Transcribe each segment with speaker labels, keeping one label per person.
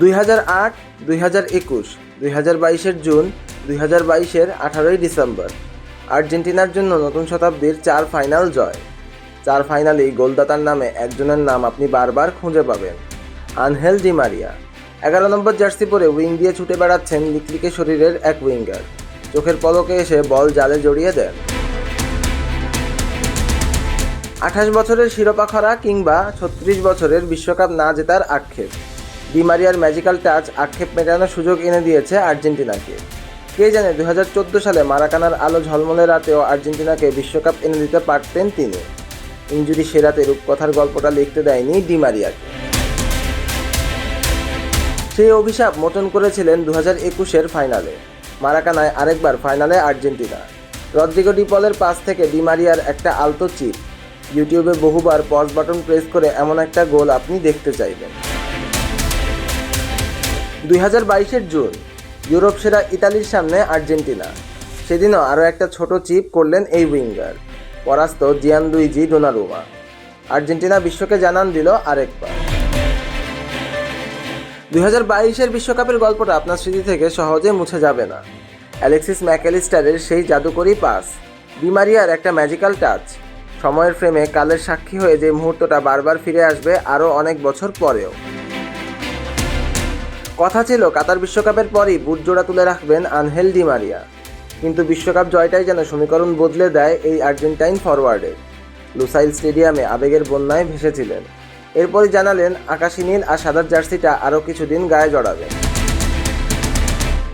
Speaker 1: দুই হাজার আট, দুই হাজার একুশ, দুই হাজার বাইশের জুন, দুই হাজার বাইশের আঠারোই ডিসেম্বর। আর্জেন্টিনার জন্য নতুন শতাব্দীর চার ফাইনাল জয়। চার ফাইনালেই গোলদাতার নামে একজনের নাম আপনি বারবার খুঁজে পাবেন। Angel Di Maria. এগারো নম্বর জার্সি পরে উইং দিয়ে ছুটে বেড়াচ্ছেন লিকলিকে শরীরের এক উইঙ্গার। চোখের পলকে এসে বল জালে জড়িয়ে দেন। আঠাশ বছরের শিরোপা খরা কিংবা ছত্রিশ বছরের বিশ্বকাপ না জেতার আক্ষেপ। ডিমারিয়ার ম্যাজিক্যাল টাচ আক্ষেপ মেটানোর সুযোগ এনে দিয়েছে আর্জেন্টিনাকে। কে জানে দু হাজার চোদ্দ সালে মারাকানার আলো ঝলমলে রাতেও আর্জেন্টিনাকে বিশ্বকাপ এনে দিতে পারতেন তিনি। ইঞ্জুরি সেরাতে রূপকথার গল্পটা লিখতে দেয়নি ডিমারিয়াকে সেই অভিশাপ মোচন করেছিলেন দু হাজার একুশের ফাইনালে। মারাকানায় আরেকবার ফাইনালে আর্জেন্টিনা। রদ্রিগো ডিপলের পাস থেকে ডিমারিয়ার একটা আলতো চিপ। ইউটিউবে বহুবার পজ বাটন প্রেস করে এমন একটা গোল আপনি দেখতে চাইবেন। দুই হাজার বাইশের জুন, ইউরোপ সেরা ইতালির সামনে আর্জেন্টিনা। সেদিনও আরও একটা ছোট চিপ করলেন এই উইঙ্গার, পরাস্ত জিয়ান লুইজি ডোনারুমা। আর্জেন্টিনা বিশ্বকে জানান দিল আরেকবার। দুই হাজার বাইশের বিশ্বকাপের গল্পটা আপনার স্মৃতি থেকে সহজে মুছে যাবে না। অ্যালেক্সিস ম্যাকেলিস্টারের সেই জাদুকরী পাস বিমারিয়ার একটা ম্যাজিক্যাল টাচ। সময়ের ফ্রেমে কালের সাক্ষী হয়ে যে মুহূর্তটা বারবার ফিরে আসবে আরও অনেক বছর পরেও। কথা ছিল, কাতার বিশ্বকাপের পরই বুট জোড়া তুলে রাখবেন আনহেল ডি মারিয়া। কিন্তু বিশ্বকাপ জয়টাই যেন সমীকরণ বদলে দেয় এই আর্জেন্টাইন ফরওয়ার্ডের লুসাইল স্টেডিয়ামে আবেগের বন্যায় ভেসেছিলেন। এরপরই জানালেন, আকাশী নীল আর সাদার জার্সিটা আরও কিছুদিন গায়ে জড়াবে।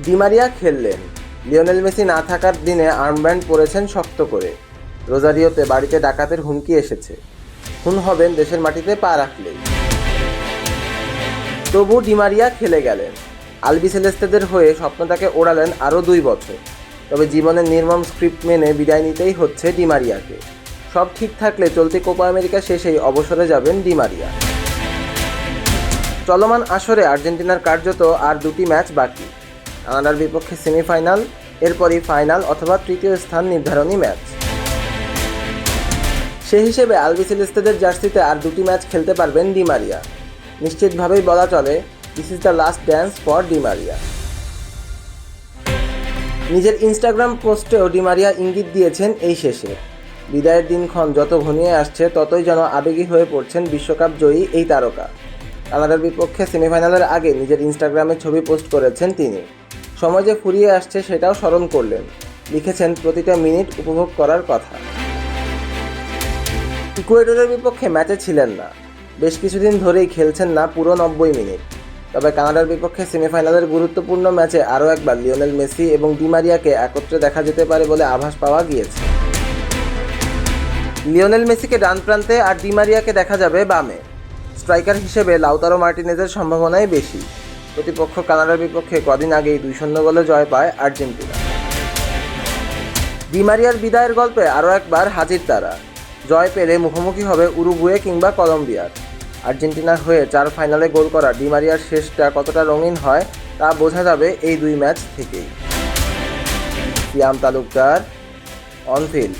Speaker 1: ডিমারিয়া খেললেন। লিওনেল মেসি না থাকার দিনে আর্মব্যান্ড পরেছেন শক্ত করে। রোজারিওতে বাড়িতে ডাকাতের হুমকি এসেছে। খুন হবেন দেশের মাটিতে পা রাখলেই। তবু ডিমারিয়া খেলে গেলেন। আলবি সেলেস্তেদের হয়ে স্বপ্নটাকে ওড়ালেন আরও দুই বছর। তবে জীবনের নির্মম স্ক্রিপ্ট মেনে বিদায় নিতেই হচ্ছে ডিমারিয়াকে। সব ঠিক থাকলে চলতি কোপা আমেরিকা শেষেই অবসরে যাবেন ডিমারিয়া। চলমান আসরে আর্জেন্টিনার কার্যত আর দুটি ম্যাচ বাকি। কানাডার বিপক্ষে সেমিফাইনাল, এরপরই ফাইনাল অথবা তৃতীয় স্থান নির্ধারণী ম্যাচ। সেই হিসেবে আলবিসেলেস্তেদের জার্সিতে আর দুটি ম্যাচ খেলতে পারবেন ডিমারিয়া। নিশ্চিতভাবেই বলা চলে this is the last dance for Di Maria নিজের ইনস্টাগ্রাম পোস্টেও ডিমারিয়া ইঙ্গিত দিয়েছেন এই শেষে। বিদায়ের দিনক্ষণ যত ঘনিয়ে আসছে, ততই যেন আবেগী হয়ে পড়ছেন বিশ্বকাপ জয়ী এই তারকা। কানাডার বিপক্ষে সেমিফাইনালের আগে নিজের ইনস্টাগ্রামে ছবি পোস্ট করেছেন তিনি। সময় যে ফুরিয়ে আসছে সেটাও স্মরণ করলেন। লিখেছেন, প্রতিটা মিনিট উপভোগ করার কথা। ইকুয়েডরের বিপক্ষে ম্যাচে ছিলেন না। বেশ কিছুদিন ধরেই খেলছেন না পুরো নব্বই মিনিট। তবে কানাডার বিপক্ষে সেমিফাইনালের গুরুত্বপূর্ণ ম্যাচে আরও একবার লিওনেল মেসি এবং ডিমারিয়াকে একত্রে দেখা যেতে পারে বলে আভাস পাওয়া গিয়েছে। লিওনেল মেসিকে ডান প্রান্তে আর ডিমারিয়াকে দেখা যাবে বামে। স্ট্রাইকার হিসেবে লাউতারো মার্টিনেজের সম্ভাবনাই বেশি। প্রতিপক্ষ কানাডার বিপক্ষে কদিন আগেই দুই শূন্য গোলে জয় পায় আর্জেন্টিনা। ডিমারিয়ার বিদায়ের গল্পে আরও একবার হাজির তারা। জয় পেলে মুখোমুখি হবে উরুগুয়ে কিংবা কলম্বিয়ার। আর্জেন্টিনার হয়ে চার ফাইনালে গোল করা ডিমারিয়ার শেষটা কতটা রঙিন হয় তা বোঝা যাবে এই দুই ম্যাচ থেকেই। Siam Talukdar, on field.